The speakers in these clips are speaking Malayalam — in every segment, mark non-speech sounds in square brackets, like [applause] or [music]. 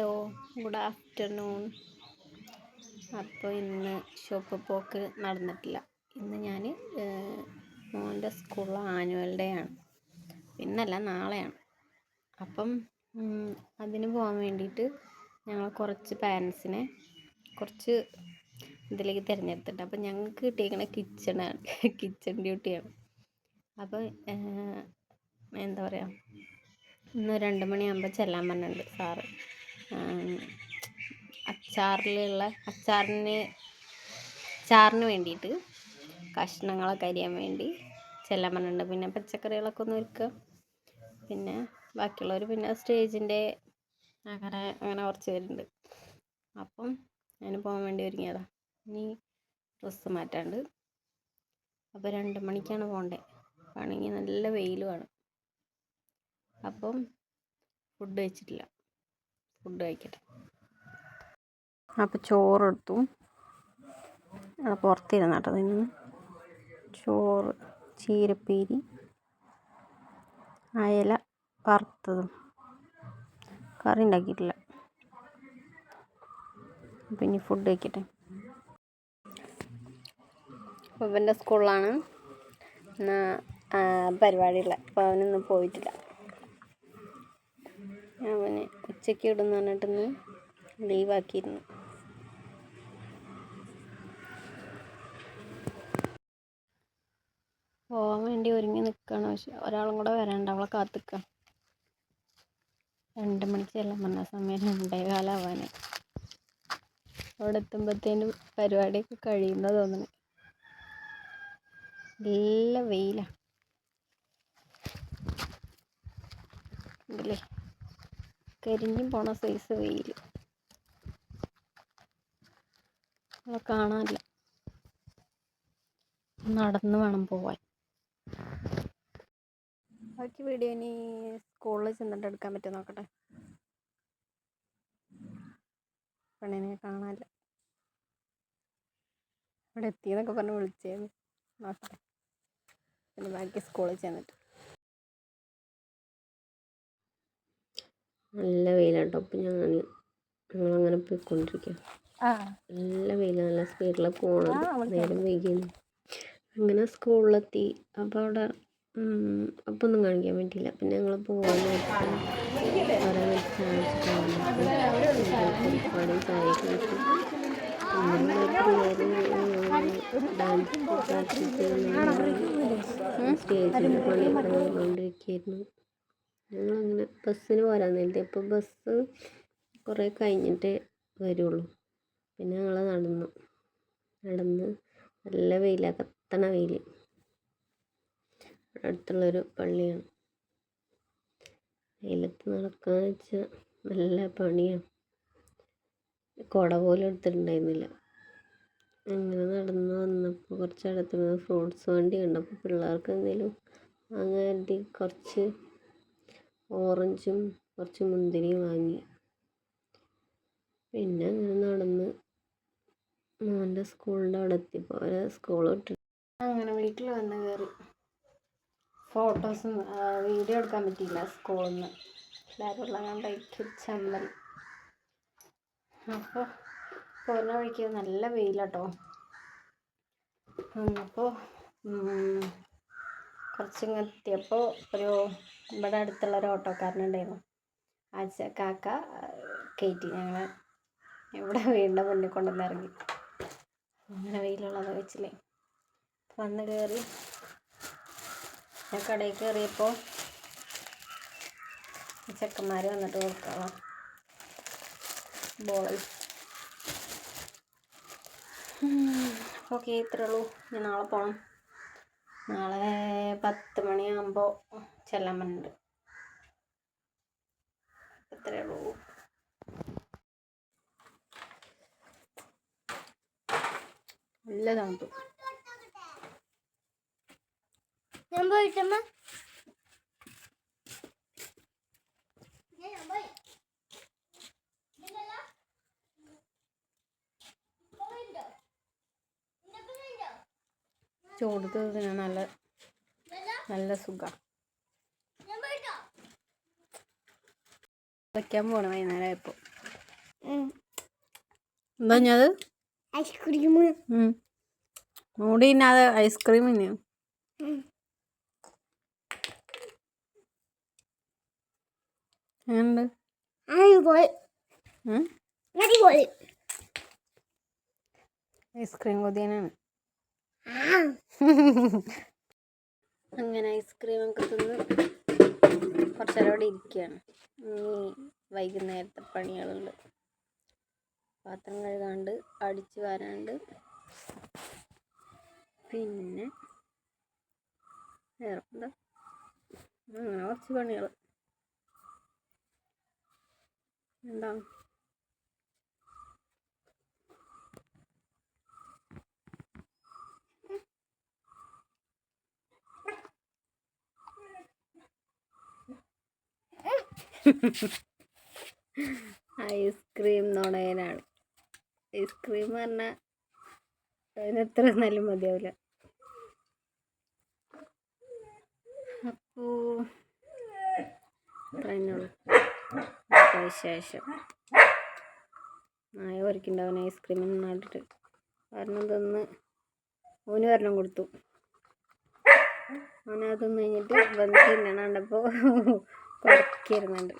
ഹലോ ഗുഡ് ആഫ്റ്റർനൂൺ അപ്പോൾ ഇന്ന് ഷോപ്പ് പോക്ക് നടന്നിട്ടില്ല. ഇന്ന് ഞാൻ മോന്റെ സ്കൂളിൽ ആനുവൽ ഡേ ആണ്. ഇന്നല്ല നാളെയാണ്. അപ്പം അതിന് പോകാൻ വേണ്ടിയിട്ട് ഞങ്ങൾ കുറച്ച് പാരൻസിനെ കുറച്ച് ഇതിലേക്ക് തിരഞ്ഞെടുത്തിട്ടുണ്ട്. അപ്പം ഞങ്ങൾക്ക് കിട്ടിയിരിക്കുന്ന കിച്ചണാണ് കിച്ചൺ ഡ്യൂട്ടിയാണ് അപ്പം എന്താ പറയുക ഇന്ന് രണ്ട് മണിയാകുമ്പോൾ ചെല്ലാൻ പറഞ്ഞിട്ടുണ്ട് സാറ്. അച്ചാറിലുള്ള അച്ചാറിന് അച്ചാറിന് വേണ്ടിയിട്ട് കഷ്ണങ്ങളൊക്കെ അരിയാൻ വേണ്ടി ചെല്ലാൻ പിന്നെ പച്ചക്കറികളൊക്കെ ഒന്ന് ഒരുക്കുക. പിന്നെ ബാക്കിയുള്ളവർ പിന്നെ സ്റ്റേജിന്റെ അങ്ങനെ അങ്ങനെ കുറച്ച് പേരുണ്ട്. അപ്പം ഞാൻ പോകാൻ വേണ്ടി ഒരുങ്ങിയതാണ് ഇനി ഡ്രസ്സ് മാറ്റാണ്ട്. അപ്പോൾ രണ്ട് മണിക്കാണ് പോകേണ്ടത് ആണെങ്കിൽ നല്ല വെയിലുമാണ് അപ്പം ഫുഡ് കഴിച്ചിട്ടില്ല. ഫുഡ് കഴിക്കട്ടെ. അപ്പോൾ ചോറെടുത്തു. പുറത്തിരുന്ന കേട്ടോ നിന്ന് ചോറ് ചീരപ്പേരി അയല വറുത്തതും. കറി ഉണ്ടാക്കിയിട്ടില്ല. ഇനി ഫുഡ് കഴിക്കട്ടെ. അപ്പോൾ ഇവന്റെ സ്കൂളിലാണ് പരിപാടിയുള്ളത്. അപ്പോൾ അവനൊന്നും പോയിട്ടില്ല. ഉച്ചയ്ക്ക് ഇടുന്ന പറഞ്ഞിട്ടൊന്ന് ലീവാക്കിയിരുന്നു പോകാൻ വേണ്ടി ഒരുങ്ങി നിൽക്കുകയാണ് പക്ഷെ ഒരാളും കൂടെ വരണ്ട അവളെ കാത്തിക്ക. രണ്ട് മണിക്ക് ചെല്ലാൻ പറഞ്ഞ സമയം. രണ്ടേ കാലാവാന്. അവിടെ എത്തുമ്പോഴത്തേനും പരിപാടിയൊക്കെ കഴിയുന്ന തോന്നുന്നു നല്ല വെയിലാണ് ഇല്ലേ? കരിഞ്ഞും പോണ സൈസ് വെയിൽ കാണാനില്ല. നടന്ന് വേണം പോവാൻ. ബാക്കി വീഡിയോ ഇനി സ്കൂളിൽ ചെന്നിട്ട് എടുക്കാൻ പറ്റും നോക്കട്ടെ? പെണ്ണിനെ കാണാനില്ല. ഇവിടെ എത്തിയെന്നൊക്കെ പറഞ്ഞ് വിളിച്ചേന്ന്. നോക്കട്ടെ. പിന്നെ ബാക്കി സ്കൂളിൽ ചെന്നിട്ട്. നല്ല വെയിലാട്ടോ. അപ്പം ഞാൻ ഞങ്ങളങ്ങനെ പോയിക്കൊണ്ടിരിക്കുക നല്ല വെയിൽ നല്ല സ്പീഡിൽ പോകണം നേരം വൈകിയെന്ന് അങ്ങനെ സ്കൂളിലെത്തി. അപ്പോൾ അവിടെ അപ്പം ഒന്നും കാണിക്കാൻ പറ്റിയില്ല. പിന്നെ ഞങ്ങൾ പോകാൻ കുറേ ഒരുപാട് ചായ കഴിച്ചു ഡാൻസ് പ്രാക്ടീസ് സ്റ്റേജിൽ പണി നടന്നുകൊണ്ടിരിക്കുകയായിരുന്നു ഞങ്ങളങ്ങനെ ബസ്സിന് പോരാൻ നേരത്തെ ഇപ്പോൾ ബസ് കുറേ കഴിഞ്ഞിട്ടേ വരുള്ളൂ. പിന്നെ ഞങ്ങൾ നടന്നു. നടന്ന് നല്ല വെയിലാണ് കത്തണ വെയിൽ അടുത്തുള്ളൊരു പള്ളിയാണ്. വെയിലത്ത് നടക്കാന്ന് വെച്ചാൽ നല്ല പണിയാണ് കുട പോലും എടുത്തിട്ടുണ്ടായിരുന്നില്ല. അങ്ങനെ നടന്ന് വന്നപ്പോൾ കുറച്ച് അടുത്ത് ഫ്രൂട്ട്സ് വണ്ടി കണ്ടപ്പോൾ പിള്ളേർക്ക് എന്തെങ്കിലും അങ്ങനെ കുറച്ച് ഓറഞ്ചും കുറച്ച് മുന്തിരിയും വാങ്ങി. പിന്നെ അങ്ങനെ നടന്ന് മോന്റെ സ്കൂളിന്റെ അവിടെ എത്തിയപ്പോൾ അവരെ സ്കൂൾ വിട്ടു അങ്ങനെ വീട്ടിൽ വന്ന് കയറി ഫോട്ടോസും വീഡിയോ എടുക്കാൻ പറ്റിയില്ല സ്കൂളിൽ നിന്ന് എല്ലാവരും കണ്ടായിട്ട് ചമ്മൽ. അപ്പോൾ പോകുന്ന വഴിക്ക് നല്ല വെയിലാട്ടോ. അപ്പോൾ കുറച്ചിങ്ങെത്തിയപ്പോൾ ഒരു ഇവിടെ അടുത്തുള്ള ഒരു ഓട്ടോക്കാരനുണ്ടായിരുന്നു. ആ കാക്ക കയറ്റി. ഞങ്ങൾ ഇവിടെ വീടിന്റെ മുന്നിൽ കൊണ്ടുവന്ന് ഇറങ്ങി. അങ്ങനെ വെയിലുള്ളത് വെച്ചില്ലേ. വന്ന് കയറി. ഞാൻ കടയിൽ കയറിയപ്പോൾ ചെക്കന്മാർ വന്നിട്ട് കൊടുക്കാം ബോൾ. ഓക്കെ ഇത്രേ ഉള്ളൂ. ഞാൻ നാളെ പോകണം നാളെ പത്ത് മണിയാകുമ്പോൾ പറഞ്ഞിട്ടുണ്ട് അത്രേ ഉള്ളൂ. നല്ല തണുപ്പ്. ഞാൻ പോയിട്ടമ്മ ചൂടത്ത് തിന്നാൻ നല്ല നല്ല സുഖമാണ് വയ്ക്കാൻ പോകണം വൈകുന്നേരം ആയപ്പോൾ എന്താ ഞാത് ഐസ്ക്രീം. മൂടി ഇന്നത് ഐസ്ക്രീം? അടിപൊളി ഐസ്ക്രീം കൊതിയനാണ്. ആ. [laughs] അങ്ങനെ ഐസ്ക്രീം ഒക്കെ തിന്ന് കുറച്ച് നേരം അവിടെ ഇരിക്കുകയാണ് ഇനി വൈകുന്നേരത്തെ പണികളുണ്ട്. പാത്രം കഴുകാണ്ട് അടിച്ച് വരാണ്ട്. പിന്നെ വേറെ എന്താ? അങ്ങനെ കുറച്ച് പണികൾ എന്താ? ഐസ്ക്രീം നുണയനാണ്. ഐസ്ക്രീം പറഞ്ഞാൽ അതിനെത്ര നല്ല മതിയാവില്ല. അപ്പോൾ പറഞ്ഞോളൂ വിശേഷം. നായ ഒരുക്കുണ്ടാവൻ ഐസ്ക്രീം നന്നായിട്ട് കാരണം തന്ന് ഓന് വരണം കൊടുത്തു. അവനതൊന്നു തിന്ന് കഴിഞ്ഞിട്ട് വന്ന് തിന്നണ കുറയ്ക്കിരുന്നുണ്ട്.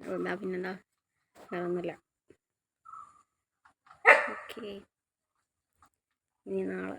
എന്താ പിന്നെന്താ? വേറൊന്നുമില്ല. ഓക്കെ. ഇനി നാളെ.